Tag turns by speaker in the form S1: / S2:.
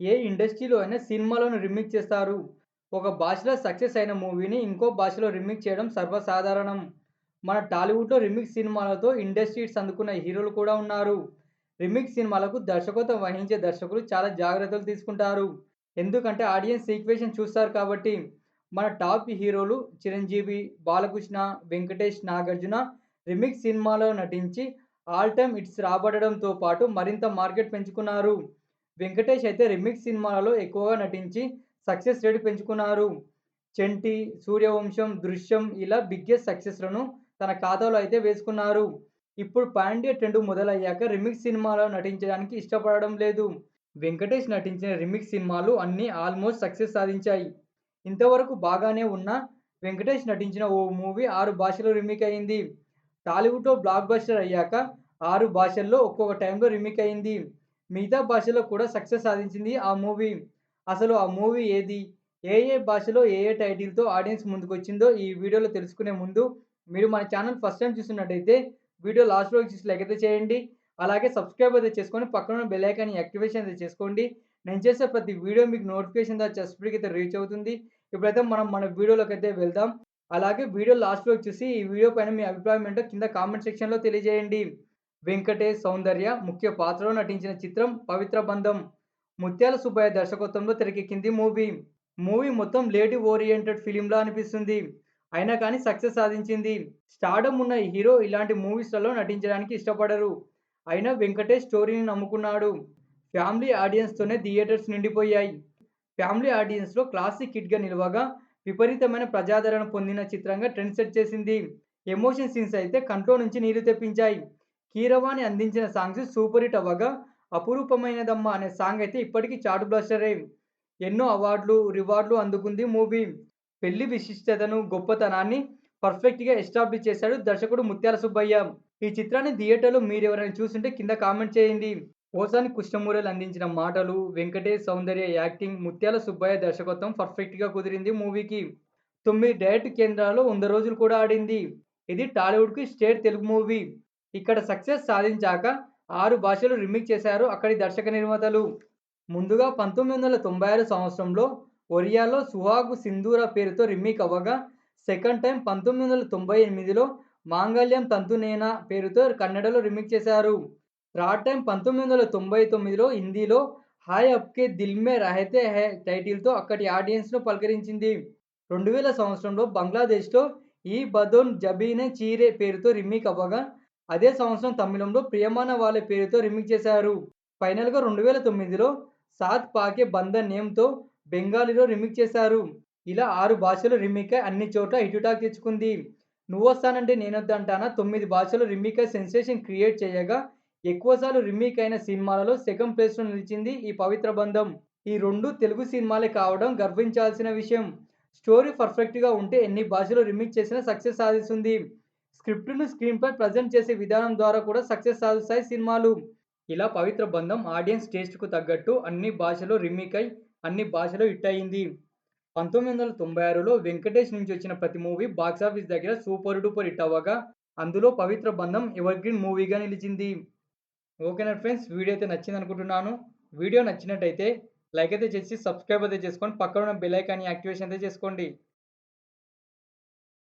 S1: ఏ ఇండస్ట్రీలో అయినా సినిమాలను రిమేక్ చేస్తారు. ఒక భాషలో సక్సెస్ అయిన మూవీని ఇంకో భాషలో రిమేక్ చేయడం సర్వసాధారణం. మన టాలీవుడ్‌లో రిమిక్ సినిమాలతో ఇండస్ట్రీ అందుకున్న హీరోలు కూడా ఉన్నారు. రిమిక్ సినిమాలకు దర్శకత్వం వహించే దర్శకులు చాలా జాగ్రత్తలు తీసుకుంటారు. ఎందుకంటే ఆడియన్స్ ఈక్వేషన్ చూస్తారు కాబట్టి. మన టాప్ హీరోలు చిరంజీవి, బాలకృష్ణ, వెంకటేష్, నాగార్జున రిమిక్ సినిమాలో నటించి ఆల్ టైమ్ ఇట్స్ రాబడడంతో పాటు మరింత మార్కెట్ పెంచుకున్నారు. వెంకటేష్ అయితే రిమిక్స్ సినిమాలలో ఎక్కువగా నటించి సక్సెస్ రేట్ పెంచుకున్నారు. 'చంటి', 'సూర్యవంశం', 'దృశ్యం' ఇలా బిగ్గెస్ట్ సక్సెస్‌లను తన ఖాతాలో అయితే వేసుకున్నారు. ఇప్పుడు పాండ్య ట్రెండ్ మొదలయ్యాక రిమిక్స్ సినిమాలో నటించడానికి ఇష్టపడడం లేదు. వెంకటేష్ నటించిన రిమిక్స్ సినిమాలు అన్నీ ఆల్మోస్ట్ సక్సెస్ సాధించాయి. ఇంతవరకు బాగానే ఉన్న వెంకటేష్ నటించిన ఓ మూవీ ఆరు భాషలో రిమేక్ అయింది. టాలీవుడ్‌లో బ్లాక్ బస్టర్ అయ్యాక ఆరు భాషల్లో ఒక్కొక్క టైంలో రిమేక్ అయింది. మిగతా భాషలో కూడా సక్సెస్ సాధించింది ఆ మూవీ. అసలు ఆ మూవీ ఏది? ఏ ఏ భాషలో ఏ ఏ టైటిల్‌తో ఆడియన్స్ ముందుకు వచ్చిందో ఈ వీడియోలో తెలుసుకునే ముందు మీరు మన ఛానల్ ఫస్ట్ టైం చూస్తున్నట్టయితే వీడియో లాస్ట్ వరకు చూసి లైక్ అయితే చేయండి. అలాగే సబ్స్క్రైబ్ అయితే చేసుకొని పక్కనున్న బెల్ ఐకాన్‌ని యాక్టివేషన్ అయితే చేసుకోండి. నేను చేసే ప్రతి వీడియో మీకు నోటిఫికేషన్ ద్వారా అయితే రీచ్ అవుతుంది. ఇప్పుడైతే మనం మన వీడియోలోకి అయితే వెళ్దాం. అలాగే వీడియో లాస్ట్ వరకు చూసి ఈ వీడియో పైన మీ అభిప్రాయం ఏంటో కింద కామెంట్ సెక్షన్‌లో తెలియజేయండి. వెంకటేష్, సౌందర్య ముఖ్య పాత్రలో నటించిన చిత్రం 'పవిత్ర బంధం'. ముత్యాల సుబ్బయ్య దర్శకత్వంలో తెరకెక్కింది మూవీ. మూవీ మొత్తం లేడీ ఓరియెంటెడ్ ఫిలింలా అనిపిస్తుంది. అయినా కానీ సక్సెస్ సాధించింది. స్టార్డమ్ ఉన్న హీరో ఇలాంటి మూవీస్‌లలో నటించడానికి ఇష్టపడరు. అయినా వెంకటేష్ స్టోరీని నమ్ముకున్నాడు. ఫ్యామిలీ ఆడియన్స్‌తోనే థియేటర్స్ నిండిపోయాయి. ఫ్యామిలీ ఆడియన్స్‌లో క్లాసిక్ కిట్గా నిలవగా విపరీతమైన ప్రజాదరణ పొందిన చిత్రంగా ట్రెండ్ సెట్ చేసింది. ఎమోషన్ సీన్స్ అయితే కంట్లో నుంచి నీరు తెప్పించాయి. కీరవాణి అందించిన సాంగ్స్ సూపర్ హిట్ అవ్వగా 'అపురూపమైనదమ్మా' అనే సాంగ్ అయితే ఇప్పటికీ చాటు బ్లాస్టర్ అయి ఎన్నో అవార్డులు, రివార్డులు అందుకుంది మూవీ. పెళ్ళి విశిష్టతను, గొప్పతనాన్ని పర్ఫెక్ట్‌గా ఎస్టాబ్లిష్ చేశాడు దర్శకుడు ముత్యాల సుబ్బయ్య. ఈ చిత్రాన్ని థియేటర్‌లో మీరెవరైనా చూసుంటే కింద కామెంట్ చేయండి. ఓసాని కృష్ణమూరలు అందించిన మాటలు, వెంకటేష్, సౌందర్య యాక్టింగ్, ముత్యాల సుబ్బయ్య దర్శకత్వం పర్ఫెక్ట్‌గా కుదిరింది మూవీకి. తొమ్మిది డైరెక్ట్ కేంద్రాల్లో వంద రోజులు కూడా ఆడింది. ఇది టాలీవుడ్‌కి స్టేట్ తెలుగు మూవీ. ఇక్కడ సక్సెస్ సాధించాక ఆరు భాషలు రిమిక్ చేశారు అక్కడి దర్శక నిర్మాతలు. ముందుగా 1996 సంవత్సరంలో ఒరియాలో 'సుహాగ్ సింధూర' పేరుతో రీమేక్ అవ్వగా సెకండ్ టైం పంతొమ్మిది వందల తొంభై ఎనిమిదిలో 'మాంగళ్యం తంతునేనా' పేరుతో కన్నడలో రిమేక్ చేశారు. థర్డ్ టైమ్ 1999లో హిందీలో 'హాయ్ అప్కే దిల్ మే రహతే హై' టైటిల్‌తో అక్కడి ఆడియన్స్‌ను పలకరించింది. 2000 సంవత్సరంలో బంగ్లాదేశ్‌లో 'ఈ బదోన్ జబీనే చీరే' పేరుతో రీమేక్ అవ్వగా అదే సంవత్సరం తమిళంలో 'ప్రియమాన వాళ్ళ పేరుతో రిమిక్ చేశారు. ఫైనల్‌గా 2009లో 'సాత్ పాకే బంధన్' నేమ్‌తో బెంగాలీలో రిమిక్ చేశారు. ఇలా ఆరు భాషలు రిమిక్ అయి అన్ని చోట్ల హిట్ తెచ్చుకుంది. 'నువ్వొస్తానంటే నేనొద్దంటానా' తొమ్మిది భాషలు రిమిక్ అయి సెన్సేషన్ క్రియేట్ చేయగా ఎక్కువసార్లు సార్లు అయిన సినిమాలలో సెకండ్ ప్లేస్‌లో నిలిచింది ఈ 'పవిత్ర బంధం'. ఈ రెండు తెలుగు సినిమాలే కావడం గర్వించాల్సిన విషయం. స్టోరీ పర్ఫెక్ట్‌గా ఉంటే ఎన్ని భాషలు రీమేక్ చేసినా సక్సెస్ సాధిస్తుంది. స్క్రిప్ట్‌ను స్క్రీన్‌పై ప్రెజెంట్ చేసే విధానం ద్వారా కూడా సక్సెస్ సాధిస్తాయి సినిమాలు. ఇలా 'పవిత్ర బంధం' ఆడియన్స్ టేస్ట్‌కు తగ్గట్టు అన్ని భాషలో రిమేక్ అయి అన్ని భాషలో హిట్ అయింది. 1996లో వెంకటేష్ నుంచి వచ్చిన ప్రతి మూవీ బాక్సాఫీస్ దగ్గర సూపర్ డూపర్ హిట్ అవ్వగా అందులో 'పవిత్ర బంధం' ఎవర్ గ్రీన్ మూవీగా నిలిచింది. ఓకేనా ఫ్రెండ్స్ వీడియో అయితే నచ్చిందనుకుంటున్నాను. వీడియో నచ్చినట్టయితే లైక్ అయితే చేసి సబ్స్క్రైబ్ అయితే చేసుకొని పక్కనున్న బెల్ ఐకాన్ యాక్టివేషన్ అయితే చేసుకోండి.